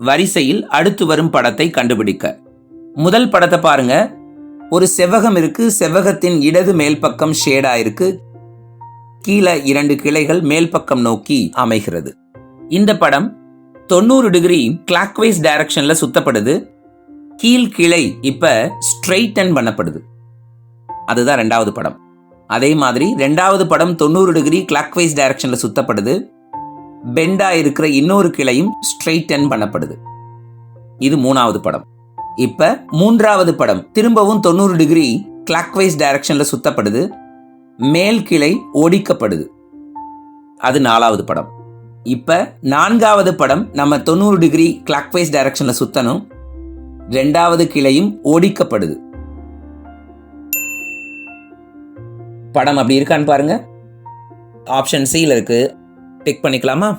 வரிசையில் அடுத்து வரும் படத்தை கண்டுபிடிக்க. முதல் படத்தை பாருங்க. ஒரு செவ்வகம் இருக்கு. செவ்வகத்தின் இடது மேல் பக்கம் ஷேடா இருக்கு. கீழே இரண்டு கிளைகள் மேல் பக்கம் நோக்கி அமைகிறது. இந்த படம் தொண்ணூறு டிகிரி கிளாக்வைஸ் டைரக்ஷன்ல சுத்தப்படுது. கீழ் கிளை இப்ப ஸ்ட்ரெயிட்டன் பண்ணப்படுது. அதுதான் ரெண்டாவது படம். அதே மாதிரி ரெண்டாவது படம் தொண்ணூறு டிகிரி கிளாக்வைஸ் டைரக்ஷன்ல சுத்தப்படுது. பெண்டா இருக்கிற இன்னொரு கிளையும் ஸ்ட்ரெயிட்டன் பண்ணப்படுது. இது மூணாவது படம். இப்ப மூன்றாவது படம் திரும்பவும் தொண்ணூறு டிகிரி கிளாக்வைஸ் டைரக்ஷன்ல சுத்தப்படுது. மேல் கிளை ஒடிக்கப்படுது. அது நாலாவது படம். இப்ப நான்காவது படம் நம்ம தொண்ணூறு டிகிரி கிளாக்வைஸ் டைரக்ஷன்ல சுத்தணும். ரெண்டாவது கிளையும் ஒடிக்கப்படுது. படம் அப்படி இருக்கான்னு பாருங்க. ஆப்ஷன் சியில் இருக்குது டிக் பண்ணிக்கலாமா